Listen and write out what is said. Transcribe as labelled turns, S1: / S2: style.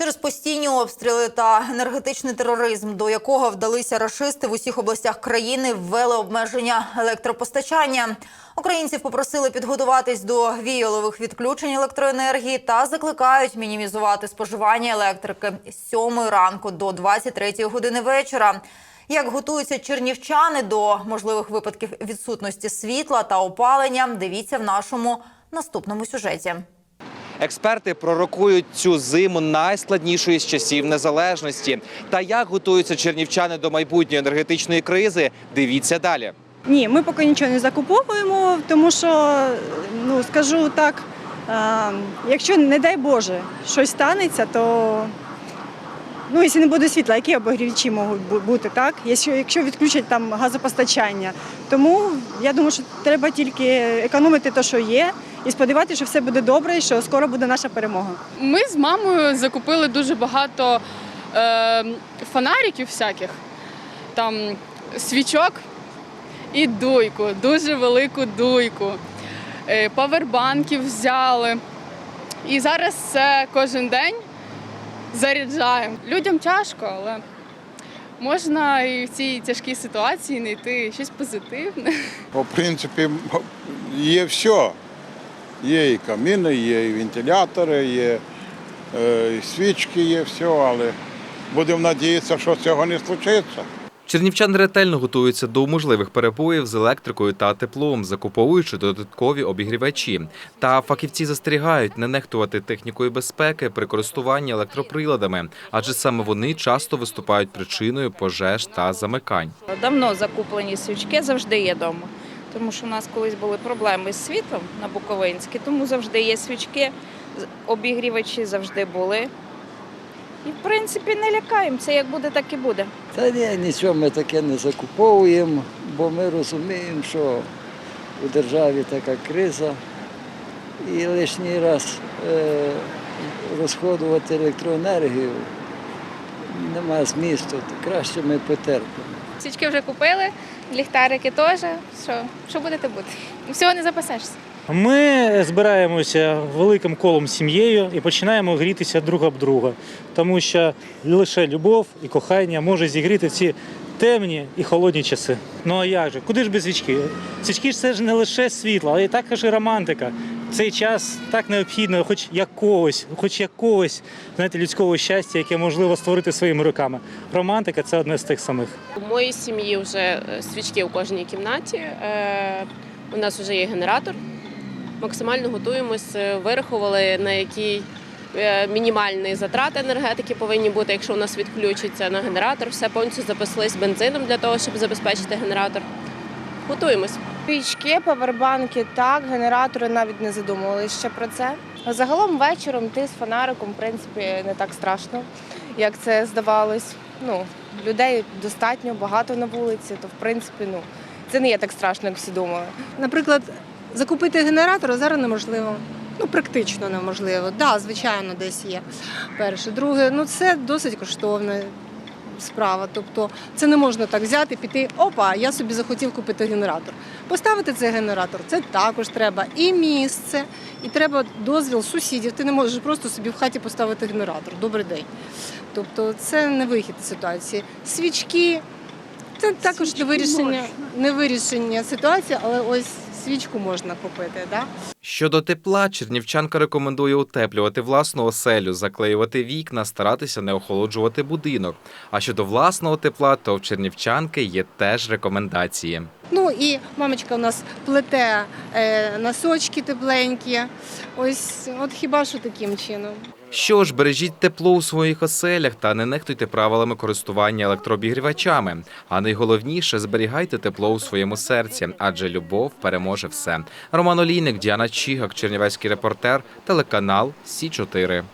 S1: Через постійні обстріли та енергетичний тероризм, до якого вдалися рашисти в усіх областях країни, ввели обмеження електропостачання. Українців попросили підготуватись до віялових відключень електроенергії та закликають мінімізувати споживання електрики з 7 ранку до 23 години вечора. Як готуються чернівчани до можливих випадків відсутності світла та опалення, дивіться в нашому наступному сюжеті.
S2: Експерти пророкують цю зиму найскладнішої з часів незалежності. Та як готуються чернівчани до майбутньої енергетичної кризи? Дивіться далі.
S3: Ні, ми поки нічого не закуповуємо, тому що, ну скажу так, е, якщо, не дай Боже, щось станеться, то ну, якщо не буде світла, які обогрівачі можуть бути, так? Якщо, відключать там газопостачання. Тому я думаю, що треба тільки економити те, що є, і сподіватися, що все буде добре, і що скоро буде наша перемога.
S4: Ми з мамою закупили дуже багато е, фонариків всяких, там свічок і дуйку, дуже велику дуйку. Е, павербанків взяли. І зараз це кожен день заряджаємо. Людям тяжко, але можна і в цій тяжкій ситуації знайти щось позитивне.
S5: В принципі, є все. Є і каміни, є і вентилятори, є е, і свічки, є все, але будемо надіятися, що цього не случиться.
S2: Чернівчани ретельно готуються до можливих перебоїв з електрикою та теплом, закуповуючи додаткові обігрівачі. Та фахівці застерігають не нехтувати технікою безпеки при користуванні електроприладами, адже саме вони часто виступають причиною пожеж та замикань.
S6: Давно закуплені свічки завжди є вдома. Тому що у нас колись були проблеми з світлом на Буковинській, тому завжди є свічки, обігрівачі завжди були. І, в принципі, не лякаємося, як буде, так і буде.
S7: Та ні, нічого ми таке не закуповуємо, бо ми розуміємо, що у державі така криза. І лишній раз е, розходувати електроенергію немає змісту. Краще ми потерпимо.
S8: Свічки вже купили, ліхтарики теж. Що, що будете бути? Всього не запасешся.
S9: Ми збираємося великим колом сім'єю і починаємо грітися друг об друга, тому що лише любов і кохання може зігріти ці темні і холодні часи. Ну а як же? Куди ж без свічки? Свічки ж це ж не лише світло, але й також і романтика. Цей час так необхідно, хоч якогось, хоч якогось знаєте, людського щастя, яке можливо створити своїми руками. Романтика це одне з тих самих.
S10: У моїй сім'ї вже е, свічки у кожній кімнаті. Е, У нас вже є генератор. Максимально готуємось, е, вирахували, на який е, мінімальний затрат енергетики повинні бути, якщо у нас відключиться на генератор. Все повністю запаслись бензином для того, щоб забезпечити генератор. Готуємось.
S11: Свічки, павербанки, так, генератори навіть не задумувалися ще про це. Загалом вечором ти з фонариком, в принципі, не так страшно, як це здавалось. Ну, людей достатньо багато на вулиці, то в принципі, ну, це не є так страшно, як всі думали.
S3: Наприклад, закупити генератор зараз неможливо. Ну, практично неможливо. Так, да, звичайно, десь є. Перше. Друге, ну це досить коштовна справа. Тобто це не можна так взяти, піти, опа, я собі захотів купити генератор. Поставити цей генератор, це також треба і місце, і треба дозвіл сусідів. Ти не можеш просто собі в хаті поставити генератор. Добрий день. Тобто це не вихід з ситуації. Свічки. Це також не вирішення, не вирішення ситуації, але ось свічку можна купити. Да?
S2: Щодо тепла, чернівчанка рекомендує утеплювати власну оселю, заклеювати вікна, старатися не охолоджувати будинок. А щодо власного тепла, то в чернівчанки є теж рекомендації.
S3: Ну і мамочка у нас плете е, носочки тепленькі. Ось, от хіба що таким чином.
S2: Що ж, бережіть тепло у своїх оселях та не нехтуйте правилами користування електрообігрівачами. А найголовніше зберігайте тепло у своєму серці, адже любов переможе все. Роман Олійник, Діана Чігак, Чернівецький репортер, телеканал Сі 4